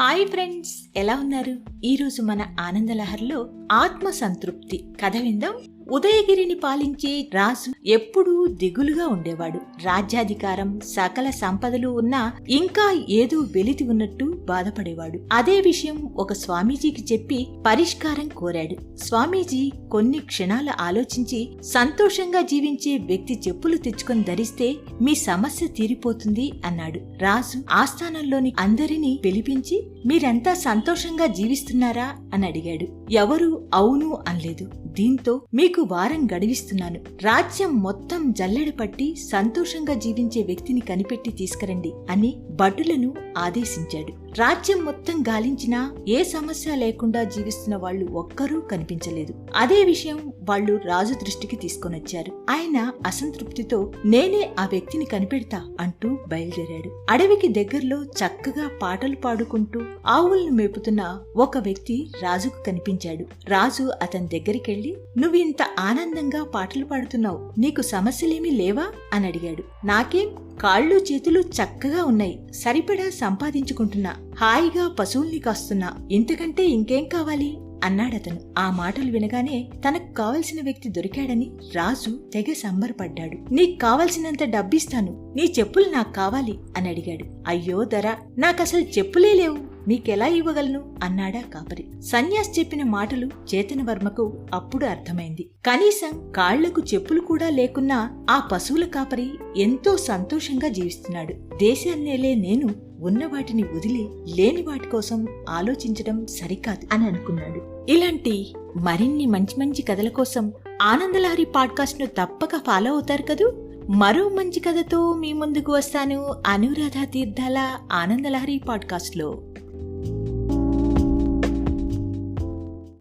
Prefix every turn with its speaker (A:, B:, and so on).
A: Hi friends ఎలా ఉన్నారు? ఈరోజు మన ఆనందలహర్లో ఆత్మ సంతృప్తి కథ విందాం. ఉదయగిరిని పాలించే రాజు ఎప్పుడూ దిగులుగా ఉండేవాడు. రాజ్యాధికారం సకల సంపదలు ఉన్నా ఇంకా ఏదో వెలితి ఉన్నట్టు బాధపడేవాడు. అదే విషయం ఒక స్వామీజీకి చెప్పి పరిష్కారం కోరాడు. స్వామీజీ కొన్ని క్షణాలు ఆలోచించి సంతోషంగా జీవించే వ్యక్తి చెప్పులు తెచ్చుకొని ధరిస్తే మీ సమస్య తీరిపోతుంది అన్నాడు. రాజు ఆస్థానంలోని అందరినీ పిలిపించి మీరంతా సంతోషంగా జీవిస్తున్నారా? అని అడిగాడు. ఎవరు? అవును అనలేదు. దీంతో మీకు వారం గడివిస్తున్నాను రాజ్యం మొత్తం జల్లెడ పట్టి సంతోషంగా జీవించే వ్యక్తిని కనిపెట్టి తీసుకురండి అని భటులను ఆదేశించాడు. రాజ్యం మొత్తం గాలించినా ఏ సమస్య లేకుండా జీవిస్తున్న వాళ్ళు ఒక్కరూ కనిపించలేదు. అదే విషయం వాళ్ళు రాజు దృష్టికి తీసుకొనొచ్చారు. ఆయన అసంతృప్తితో నేనే ఆ వ్యక్తిని కనిపెడతా అంటూ బయలుదేరాడు. అడవికి దగ్గరలో చక్కగా పాటలు పాడుకుంటూ ఆవులను మేపుతున్న ఒక వ్యక్తి రాజుకు కనిపించాడు. రాజు అతని దగ్గరికెళ్ళి నువ్వు ఇంత ఆనందంగా పాటలు పాడుతున్నావు. నీకు సమస్యలేమీ లేవా? అని అడిగాడు. నాకేం? కాళ్ళు చేతులు చక్కగా ఉన్నాయి. సరిపడా సంపాదించుకుంటున్నా. హాయిగా పశువుల్ని కాస్తున్నా. ఇంతకంటే ఇంకేం కావాలి? అన్నాడతను. ఆ మాటలు వినగానే తనకు కావలసిన వ్యక్తి దొరికాడని రాజు తెగ సంబరపడ్డాడు. నీకు కావలసినంత డబ్బిస్తాను. నీ చెప్పులు నాకు కావాలి అని అడిగాడు. అయ్యో ధర నాకసలు చెప్పులే లేవు. మీకెలా ఇవ్వగలను? అన్నాడా కాపరి. సన్యాస్ చెప్పిన మాటలు చేతనవర్మకు అప్పుడు అర్థమైంది. కనీసం కాళ్ళకు చెప్పులు కూడా లేకున్నా ఆ పశువుల కాపరి ఎంతో సంతోషంగా జీవిస్తున్నాడు. దేశాన్నేలే నేను ఉన్న వాటిని వదిలి లేని వాటి కోసం ఆలోచించడం సరికాదు అని అనుకున్నాడు. ఇలాంటి మరిన్ని మంచి మంచి కథల కోసం ఆనందలహరి పాడ్కాస్ట్ను తప్పక ఫాలో అవుతారు కదూ? మరో మంచి కథతో మీ ముందుకు వస్తాను. అనురాధ తీర్థాల ఆనందలహరి పాడ్కాస్ట్లో you